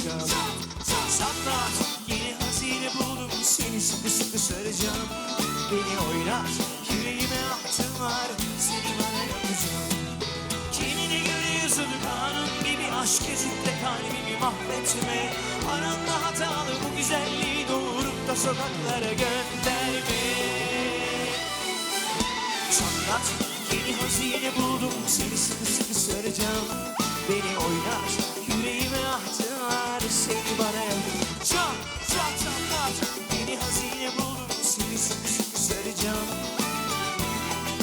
saracağım Saklan yeni hazine buldum seni sıkı sıkı saracağım. Beni oynat. Yüreğime attın var. Seni bana yapacağım. Kendine göre yazılı kanun gibi aşk gezip kalbimi mahvetme. Aranda hatalı bu güzelliği doğurup da sokaklara gönderme. Çatlat. Yeni hazine buldum. Seni saracağım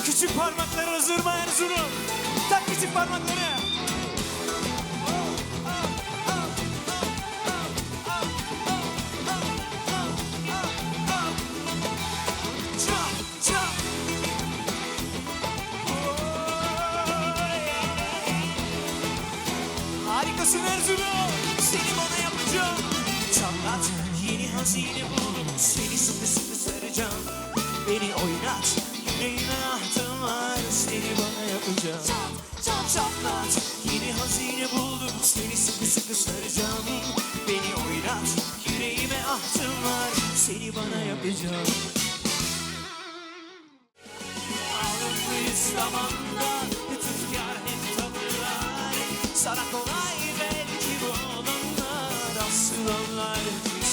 Küçük parmaklar hazır mı Erzurum? Tak küçük parmakları. Harikasın Erzurum. Seni bana yapacağım. Çatlat yeni hazine buldum. Yapacağım. Çat çat çatlat. Yeni hazine buldum. Seni sıkı sıkı saracağım. Beni oynat. Yüreğime ahtım var. Seni bana yapacağım. Alınmış zamanda lütufkar hep tavırlar Sana kolay belki bu olanlar Asıl onlar,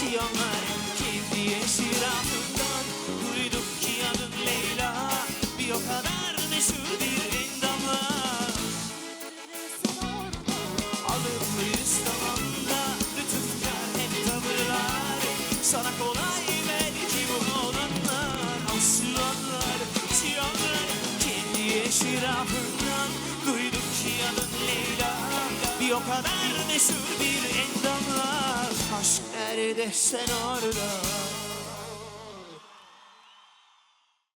şiyonlar Kendi eşrafından Duyduk ki adın Leyla Bir o kadar Sana kolay belki bu olanlar Aslanlar, çiyanlar Kendi eşrafından Duyduk ki adın Leyla. Bir o kadar meşhur bir endamlar Aşk nerede sen orada